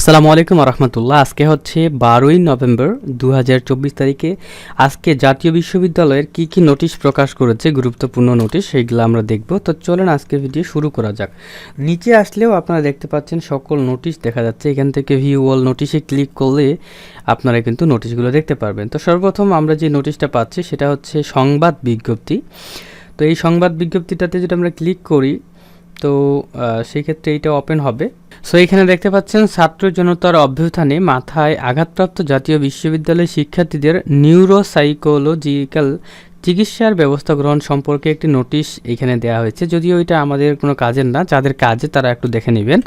আসসালামু আলাইকুম রহমতুল্লাহ আজকে হচ্ছে বারোই নভেম্বর দু হাজার চব্বিশ তারিখে আজকে জাতীয় বিশ্ববিদ্যালয়ের কি কি নোটিশ প্রকাশ করেছে গুরুত্বপূর্ণ নোটিশ সেইগুলো আমরা দেখব। তো চলেন আজকে ভিডিও শুরু করা যাক। নিচে আসলেও আপনারা দেখতে পাচ্ছেন সকল নোটিশ দেখা যাচ্ছে। এখান থেকে ভিউ অল নোটিশে ক্লিক করলে আপনারা কিন্তু নোটিশগুলো দেখতে পারবেন। তো সর্বপ্রথম আমরা যে নোটিশটা পাচ্ছি সেটা হচ্ছে সংবাদ বিজ্ঞপ্তি। তো এই সংবাদ বিজ্ঞপ্তিটাতে যদি আমরা ক্লিক করি তো আহ, সেই ক্ষেত্রে এইটা ওপেন হবে। সো এখানে দেখতে পাচ্ছেন ছাত্র জনতার অভ্যুত্থানে মাথায় আঘাতপ্রাপ্ত জাতীয় বিশ্ববিদ্যালয়ের শিক্ষার্থীদের নিউরোসাইকোলজিক্যাল চিকিৎসার ব্যবস্থা গ্রহণ সম্পর্কে একটি নোটিশ এখানে দেওয়া হয়েছে। যদিও এটা আমাদের কোনো কাজের না, যাদের কাজে তারা একটু দেখে নেবেন।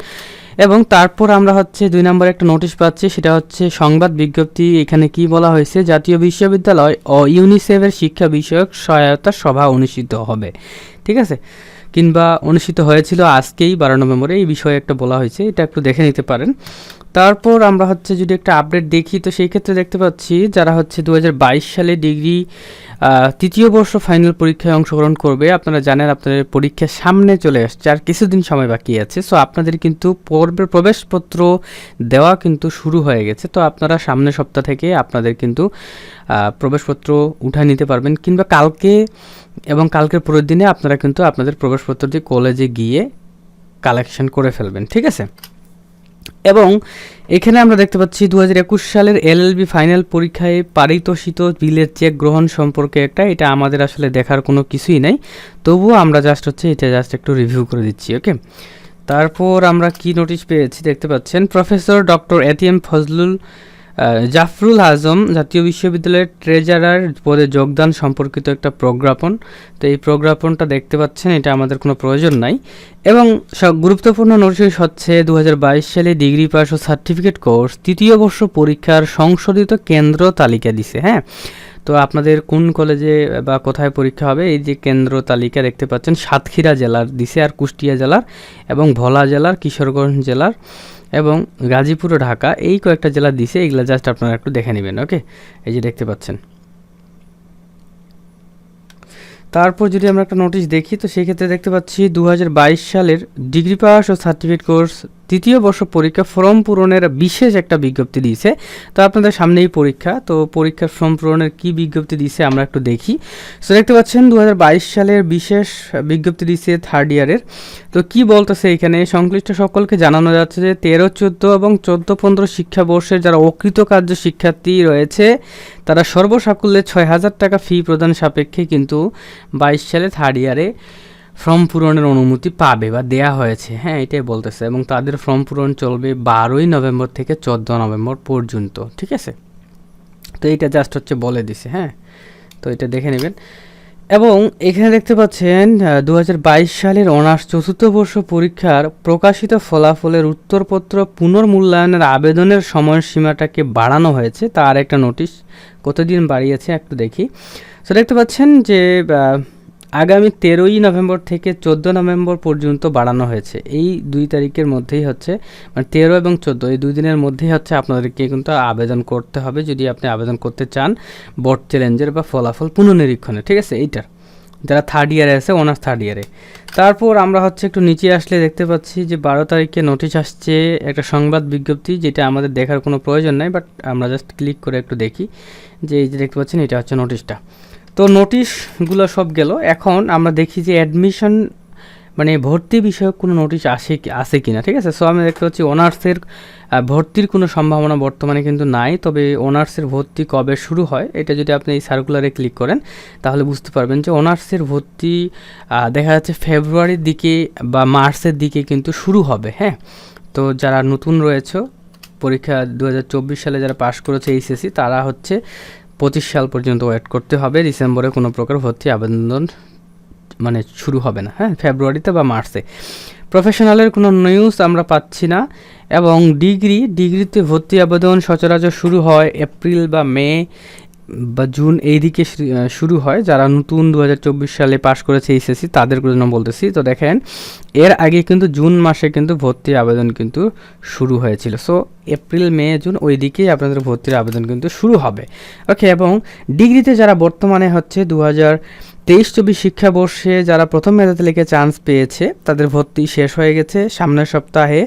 এবং তারপর আমরা হচ্ছে দুই নম্বরে একটা নোটিশ পাচ্ছি, সেটা হচ্ছে সংবাদ বিজ্ঞপ্তি। এখানে কি বলা হয়েছে, জাতীয় বিশ্ববিদ্যালয় ও ইউনিসেফের শিক্ষা বিষয়ক সহায়তা সভা অনুষ্ঠিত হবে। ঠিক আছে? কিংবা অনুষ্ঠিত হয়েছিল আজকেই, বারো নভেম্বরে, এই বিষয়ে একটা বলা হয়েছে, এটা একটু দেখে নিতে পারেন। তারপর আমরা হচ্ছে যদি একটা আপডেট দেখি, তো সেই ক্ষেত্রে দেখতে পাচ্ছি যারা হচ্ছে দু হাজার বাইশ সালে ডিগ্রি তৃতীয় বর্ষ ফাইনাল পরীক্ষায় অংশগ্রহণ করবে। আপনারা জানেন আপনাদের পরীক্ষা সামনে চলে আসছে আর কিছুদিন সময় বাকি আছে। সো আপনাদের কিন্তু পর্বের প্রবেশপত্র দেওয়া কিন্তু শুরু হয়ে গেছে। তো আপনারা সামনের সপ্তাহ থেকে আপনাদের কিন্তু প্রবেশপত্র উঠায় নিতে পারবেন। কিংবা কালকে এবং কালকের পরের দিনে আপনারা কিন্তু আপনাদের প্রবেশপত্র দিয়ে কলেজে গিয়ে কালেকশন করে ফেলবেন। ঠিক আছে? এবং এখানে আমরা দেখতে পাচ্ছি দু হাজার একুশ সালের এলএলবি ফাইনাল পরীক্ষায় পারিতোষিত বিলের চেক গ্রহণ সম্পর্কে একটা, এটা আমাদের আসলে দেখার কোনো কিছুই নাই। তবুও আমরা জাস্ট হচ্ছে এটা জাস্ট একটু রিভিউ করে দিচ্ছি ওকে তারপর আমরা কি নোটিশ পেয়েছি দেখতে পাচ্ছেন? Professor doctor ATM Fazlul Zafrul Azam জাতীয় বিশ্ববিদ্যালয়ের ট্রেজারার পদে যোগদান সম্পর্কিত একটা প্রজ্ঞাপন। তো এই প্রজ্ঞাপনটা দেখতে পাচ্ছেন, এটা আমাদের কোনো প্রয়োজন নাই। এবং গুরুত্বপূর্ণ নোটিশ হচ্ছে দু হাজার বাইশ সালে ডিগ্রি পাস ও সার্টিফিকেট কোর্স তৃতীয় বর্ষ পরীক্ষার সংশোধিত কেন্দ্র তালিকা দিছে হ্যাঁ? তো আপনাদের কোন কলেজে বা কোথায় পরীক্ষা হবে, এই যে কেন্দ্র তালিকা দেখতে পাচ্ছেন, সাতক্ষীরা জেলার, দিছে আর কুষ্টিয়া জেলার এবং ভোলা জেলার, কিশোরগঞ্জ জেলার। এবং গাজীপুর ও ঢাকা এই কয়েকটা জেলা দিছে, এগুলো জাস্ট আপনারা একটু দেখে নেবেন ওকে এই যে দেখতে পাচ্ছেন। তারপর যদি আমরা একটা নোটিশ দেখি, তো সেই ক্ষেত্রে দেখতে পাচ্ছি দু হাজার বাইশ সালের ডিগ্রি পাস ও সার্টিফিকেট কোর্স তৃতীয় বর্ষ পরীক্ষা ফর্ম পূরণের বিশেষ একটা বিজ্ঞপ্তি দিয়েছে। তো আপনাদের সামনেই পরীক্ষা। তো পরীক্ষার ফর্ম পূরণের কি বিজ্ঞপ্তি দিয়েছে আমরা একটু দেখি। তো দেখতে পাচ্ছেন দু হাজার বাইশ সালের বিশেষ বিজ্ঞপ্তি দিয়েছে থার্ড ইয়ারের তো কি বলতেছে এখানে? সংশ্লিষ্ট সকলকে জানানো যাচ্ছে যে তেরো, চোদ্দ এবং চোদ্দ, পনেরো শিক্ষাবর্ষের যারা অকৃতকার্য শিক্ষার্থী রয়েছে, তারা সর্বসাকুল্যে ছয় হাজার টাকা ফি প্রদান সাপেক্ষে কিন্তু বাইশ সালে থার্ড ইয়ারে ফর্ম পূরণের অনুমতি পাবে বা দেয়া হয়েছে। হ্যাঁ এটাই বলতেছে এবং তাদের ফর্ম পূরণ চলবে বারোই নভেম্বর থেকে চোদ্দ নভেম্বর পর্যন্ত, ঠিক আছে? তো এইটা জাস্ট হচ্ছে বলে দিছে হ্যাঁ? তো এটা দেখে নেবেন। এবং এখানে দেখতে পাচ্ছেন দু হাজার বাইশ সালের অনার্স চতুর্থ বর্ষ পরীক্ষার প্রকাশিত ফলাফলের উত্তরপত্র পুনর্মূল্যায়নের আবেদনের সময়সীমাটাকে বাড়ানো হয়েছে। তার একটা নোটিশ কতদিন বাড়িয়েছে একটু দেখি। তো দেখতে পাচ্ছেন যে আগামী তেরোই নভেম্বর থেকে চোদ্দ নভেম্বর পর্যন্ত বাড়ানো হয়েছে। এই দুই তারিখের মধ্যেই হচ্ছে মানে তেরো এবং চোদ্দ, এই দুই দিনের মধ্যেই হচ্ছে আপনাদেরকে কিন্তু আবেদন করতে হবে। যদি আপনি আবেদন করতে চান বোর্ড চ্যালেঞ্জের বা ফলাফল পুনর্নিরীক্ষণে, ঠিক আছে? এইটার। যারা থার্ড ইয়ারে আছে অনার্স থার্ড ইয়ারে তারপর আমরা হচ্ছে একটু নিচে আসলে দেখতে পাচ্ছি যে বারো তারিখে নোটিশ আসছে একটা সংবাদ বিজ্ঞপ্তি, যেটা আমাদের দেখার কোনো প্রয়োজন নাই বাট আমরা জাস্ট ক্লিক করে একটু দেখি। যে এই যে দেখতে পাচ্ছেন, এটা হচ্ছে নোটিশটা তো নোটিশগুলো সব গেল। এখন আমরা দেখি যে অ্যাডমিশন মানে ভর্তি বিষয়ক কোনো নোটিশ আসে কি আসে কিনা, ঠিক আছে? সো আমি দেখতে পাচ্ছি অনার্সের ভর্তির কোনো সম্ভাবনা বর্তমানে কিন্তু নাই, তবে অনার্সের ভর্তি কবে শুরু হয়, এটা যদি আপনি এই সার্কুলারে ক্লিক করেন, তাহলে বুঝতে পারবেন যে অনার্সের ভর্তি দেখা যাচ্ছে ফেব্রুয়ারির দিকে বা মার্চের দিকে কিন্তু শুরু হবে হ্যাঁ? তো যারা নতুন রয়েছে, পরীক্ষা দু হাজার চব্বিশ সালে যারা পাশ করেছে এইচএসসি তারা হচ্ছে পঁচিশ সাল পর্যন্ত ওয়েট করতে হবে। ডিসেম্বরে কোনো প্রকার ভর্তি আবেদন মানে শুরু হবে না হ্যাঁ? ফেব্রুয়ারিতে বা মার্চে। প্রফেশনালের কোনো নিউজ আমরা পাচ্ছি না এবং ডিগ্রি, ডিগ্রিতে ভর্তি আবেদন সচরাচর শুরু হয় এপ্রিল বা মে বা জুন এই দিকে শুরু হয়, যারা নতুন দু হাজার চব্বিশ সালে পাশ করেছে এইচএসসি তাদের জন্য বলতেছি। তো দেখেন, এর আগে কিন্তু জুন মাসে কিন্তু ভর্তি আবেদন কিন্তু শুরু হয়েছিল। সো এপ্রিল, মে, জুন ওই দিকেই আপনাদের ভর্তির আবেদন কিন্তু শুরু হবে। ওকে এবং ডিগ্রিতে যারা বর্তমানে হচ্ছে দু তেইশ চব্বিশ শিক্ষাবর্ষে যারা প্রথম মেধাতে লিখে চান্স পেয়েছে, তাদের ভর্তি শেষ হয়ে গেছে। সামনের সপ্তাহে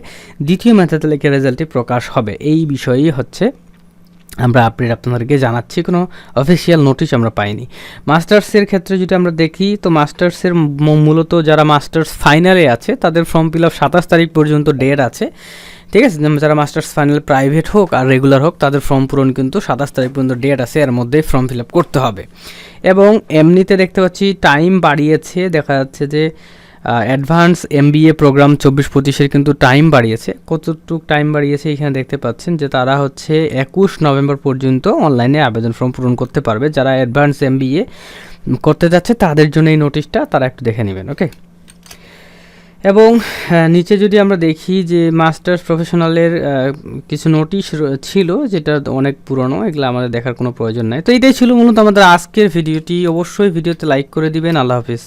দ্বিতীয় মেধাতে লিখে রেজাল্টটি প্রকাশ হবে। এই বিষয়েই হচ্ছে আমরা আপডেট আপনাদেরকে জানাচ্ছি, কোনো অফিসিয়াল নোটিশ আমরা পাইনি। মাস্টার্সের ক্ষেত্রে যদি আমরা দেখি, তো মাস্টার্সের মূলত যারা মাস্টার্স ফাইনালে আছে, তাদের ফর্ম ফিল আপ সাতাশ তারিখ পর্যন্ত ডেট আছে। ঠিক আছে? যারা মাস্টার্স ফাইনাল প্রাইভেট হোক আর রেগুলার হোক, তাদের ফর্ম পূরণ কিন্তু সাতাশ তারিখ পর্যন্ত ডেট আছে, এর মধ্যেই ফর্ম ফিল আপ করতে হবে। এবং এমনিতে দেখতে পাচ্ছি টাইম বাড়িয়েছে, দেখা যাচ্ছে যে অ্যাডভান্স এমবিএ প্রোগ্রাম চব্বিশ পঁচিশের কিন্তু টাইম বাড়িয়েছে। কতটুকু টাইম বাড়িয়েছে এখানে দেখতে পাচ্ছেন যে তারা হচ্ছে একুশ নভেম্বর পর্যন্ত অনলাইনে আবেদন ফর্ম পূরণ করতে পারবে। যারা অ্যাডভান্স এমবিএ করতে যাচ্ছে, তাদের জন্য এই নোটিশটা তারা একটু দেখে নেবেন ওকে এবং নিচে যদি আমরা দেখি যে মাস্টার্স প্রফেশনালের কিছু নোটিশ ছিল, যেটা অনেক পুরনো, এগুলো আমাদের দেখার কোনো প্রয়োজন নাই। তো এটাই ছিল মূলত আমাদের আজকের ভিডিওটি অবশ্যই ভিডিওতে লাইক করে দিবেন। আল্লাহ হাফিজ।